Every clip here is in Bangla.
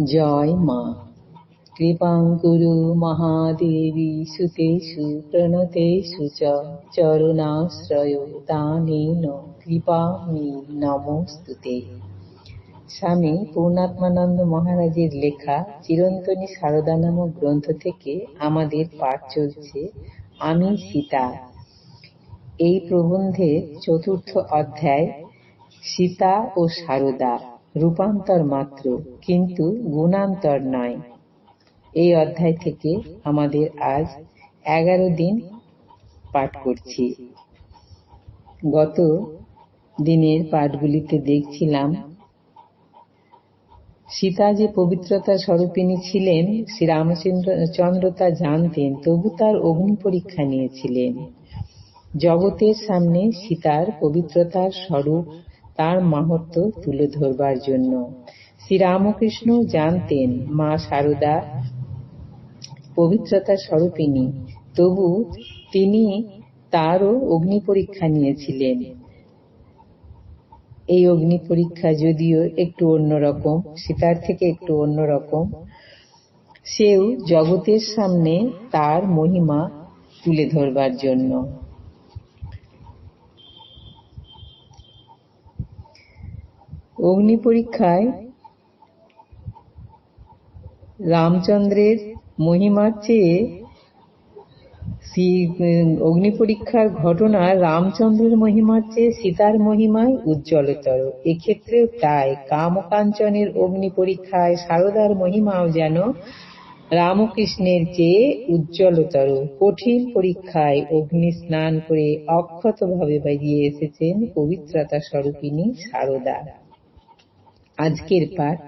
জয় মা। কৃপাং কুরু মহাদেবী সুতেষু প্রণতেষু চ চরণাশ্রয় দানেন কৃপামি নমস্তুতে স্বামী পূর্ণাত্মানন্দ মহারাজের লেখা চিরন্তনী সারদা নামক গ্রন্থ থেকে আমাদের পাঠ চলছে, আমি সীতা। এই প্রবন্ধের চতুর্থ অধ্যায় সীতা ও সারদা। রূপান্তর মাত্র, কিন্তু গুণান্তর নয়। এই অধ্যায় থেকে আমাদের আজ এগারো দিন পাঠ করছি। গত দিনের পাঠগুলিতে দেখছিলাম, সীতা যে পবিত্রতা স্বরূপিনী ছিলেন শ্রী রামচন্দ্র তা জানতেন, তবু তার অগ্নি পরীক্ষা নিয়েছিলেন। জগতের সামনে সীতার পবিত্রতার স্বরূপ তার মাহাত্ম তুলে ধরবার জন্য। শ্রীরামকৃষ্ণ জানতেন, মা সারদা পবিত্রতা স্বরূপিনী তবু তিনি তারও অগ্নি পরীক্ষা নিয়েছিলেন। এই অগ্নি পরীক্ষা যদিও একটু অন্যরকম সীতার থেকে একটু অন্যরকম সেও জগতের সামনে তার মহিমা তুলে ধরবার জন্য। অগ্নি পরীক্ষায় রামচন্দ্রের মহিমার চেয়ে অগ্নি পরীক্ষার ঘটনা রামচন্দ্রের মহিমার চেয়ে সীতার মহিমায় উজ্জ্বলতর। এক্ষেত্রেও তাই কামকাঞ্চনের অগ্নি পরীক্ষায় সারদার মহিমাও যেন রামকৃষ্ণের চেয়ে উজ্জ্বলতর। কঠিন পরীক্ষায় অগ্নি স্নান করে অক্ষতভাবে বেরিয়ে এসেছেন পবিত্রতা স্বরূপিনী সারদা। আজকের পাঠ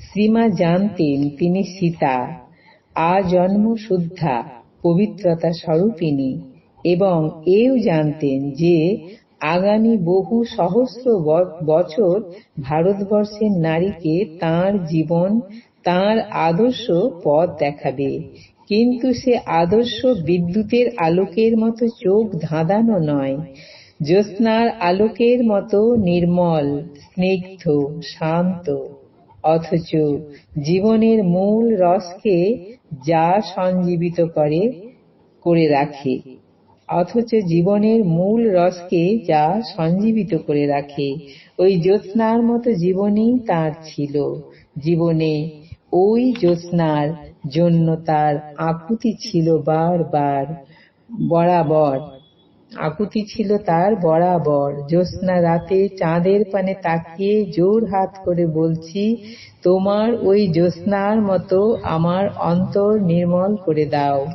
শ্রীমা জানতেন তিনি সীতা। আজন্ম শুদ্ধা, পবিত্রতা স্বরূপিনী এবং এও জানতেন যে আগামী বহু সহস্র বছর ভারতবর্ষের নারীকে তার জীবন, তার আদর্শ পথ দেখাবে। কিন্তু সে আদর্শ বিদ্যুতের আলোকের মতো চোখ ধাঁধানো নয়। জ্যোৎস্নার আলোকের মতো নির্মল, স্নিগ্ধ, শান্ত, অথচ জীবনের মূল রসকে যা সঞ্জীবিত করে করে রাখে, অথচ জীবনের মূল রসকে যা সঞ্জীবিত করে রাখে, ওই জ্যোৎস্নার মতো জীবনই তার ছিল। জীবনে ওই জ্যোৎস্নার জন্য তার আকুতি ছিল বারবার, বরাবর। আকুতি ছিল তার বরাবর। জ্যোৎস্না রাতে চাঁদের পানে তাকিয়ে জোর হাত করে বলছি, তোমার ওই জ্যোৎস্নার মতো আমার অন্তর নির্মল করে দাও।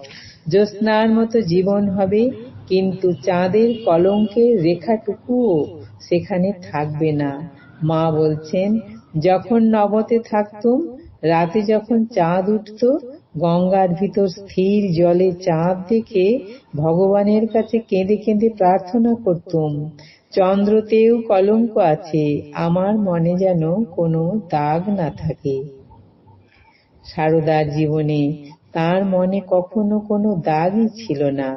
জ্যোৎস্নার মতো জীবন হবে, কিন্তু চাঁদের কলঙ্কের রেখাটুকুও সেখানে থাকবে না। মা বলছেন, যখন নবতে থাকতুম, রাতে যখন চাঁদ উঠত গঙ্গার ভিতর স্থির জলে চাঁদ দেখে ভগবানের কাছে কেঁদে কেঁদে প্রার্থনা করতুম। চন্দ্রতেও কলঙ্ক আছে, আমার মনে যেন কোনো দাগ না থাকে। সারদার জীবনে তার মনে কখনো কোনো দাগই ছিল না।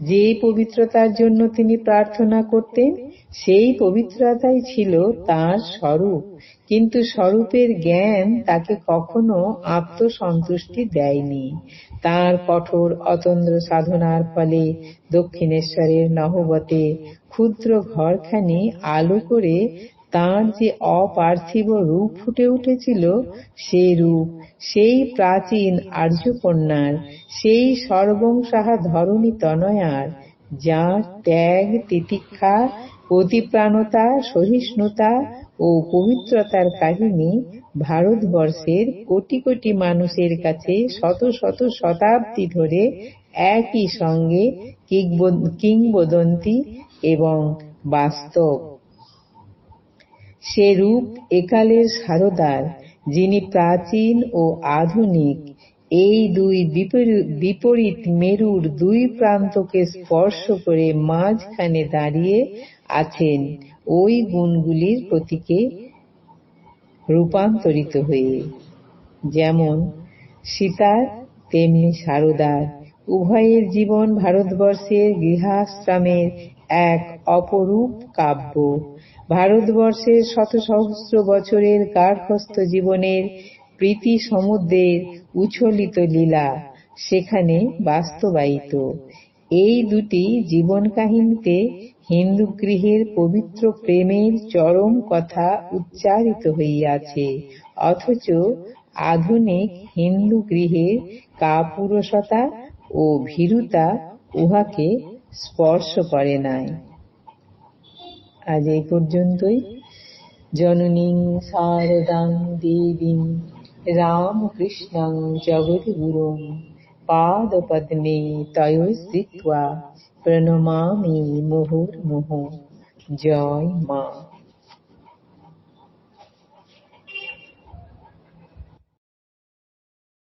যে পবিত্রতার জন্য তিনি প্রার্থনা করতেন, সেই পবিত্রতাই ছিল তার স্বরূপ। কিন্তু স্বরূপের জ্ঞান তাকে কখনো আত্মসন্তুষ্টি দেয়নি। তার কঠোর অতন্দ্র সাধনার ফলে দক্ষিণেশ্বরের নহবতে ক্ষুদ্র ঘরখানি আলো করে তার যে অপার্থিব রূপ ফুটে উঠেছিল, সে রূপ, সেই প্রাচীন আর্যকন্যার, সেই সর্বংসাহা ধরণী তনয়ার, যার ত্যাগ, তিতিক্ষা, অতিপ্রাণতা, সহিষ্ণুতা ও পবিত্রতার কাহিনী ভারতবর্ষের কোটি কোটি মানুষের কাছে শত শত শতাব্দী ধরে একই সঙ্গে কিংবদন্তি এবং বাস্তব। সে রূপ একালের সারদার যিনি প্রাচীন ও আধুনিক, এই দুই বিপরীত মেরুর দুই প্রান্তকে স্পর্শ করে মাঝখানে দাঁড়িয়ে আছেন ওই গুণগুলির প্রতীকে রূপান্তরিত হয়ে, যেমন সীতার তেমনি সারদার উভয়ের জীবন ভারতবর্ষের গৃহাশ্রমের এক অপরূপ কাব্য। ভারতবর্ষের শত সহস্র বছরের গার্হস্থ জীবনের প্রীতি সমুদ্রের উচ্ছলিত লীলা সেখানে বাস্তবায়িত। এই দুটি জীবন কাহিনীতে হিন্দু গৃহের পবিত্র প্রেমের চরম কথা উচ্চারিত হইয়াছে, অথচ আধুনিক হিন্দু গৃহের কাপুরুষতা ও ভীরুতা উহাকে স্পর্শ করে নাই। আজ এই পর্যন্তই। জননীং শারদাং দেবীং রামকৃষ্ণং জগদ্গুরুং। पाद पद्मे तय स्थित प्रणमा मुहुर्मुहुः। जय मा।